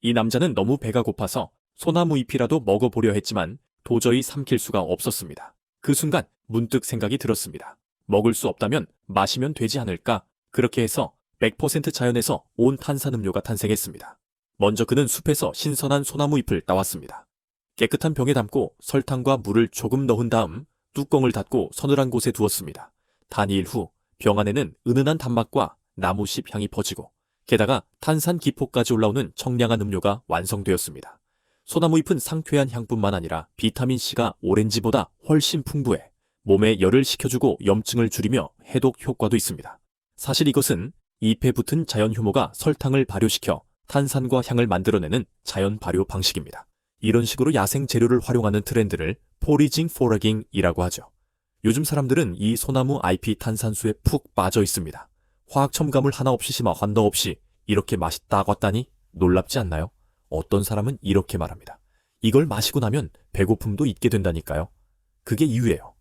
이 남자는 너무 배가 고파서 소나무 잎이라도 먹어보려 했지만 도저히 삼킬 수가 없었습니다. 그 순간 문득 생각이 들었습니다. 먹을 수 없다면 마시면 되지 않을까? 그렇게 해서 100% 자연에서 온 탄산음료가 탄생했습니다. 먼저 그는 숲에서 신선한 소나무 잎을 따왔습니다. 깨끗한 병에 담고 설탕과 물을 조금 넣은 다음 뚜껑을 닫고 서늘한 곳에 두었습니다. 단일 후 병 안에는 은은한 단맛과 나무잎 향이 퍼지고 게다가 탄산 기포까지 올라오는 청량한 음료가 완성되었습니다. 소나무 잎은 상쾌한 향뿐만 아니라 비타민C가 오렌지보다 훨씬 풍부해 몸에 열을 식혀주고 염증을 줄이며 해독 효과도 있습니다. 사실 이것은 잎에 붙은 자연 효모가 설탕을 발효시켜 탄산과 향을 만들어내는 자연 발효 방식입니다. 이런 식으로 야생 재료를 활용하는 트렌드를 포리징 포러깅이라고 하죠. 요즘 사람들은 이 소나무 IP 탄산수에 푹 빠져 있습니다. 화학 첨가물 하나 없이 심화 환도 없이 이렇게 맛있다고 했다니 놀랍지 않나요? 어떤 사람은 이렇게 말합니다. 이걸 마시고 나면 배고픔도 잊게 된다니까요. 그게 이유예요.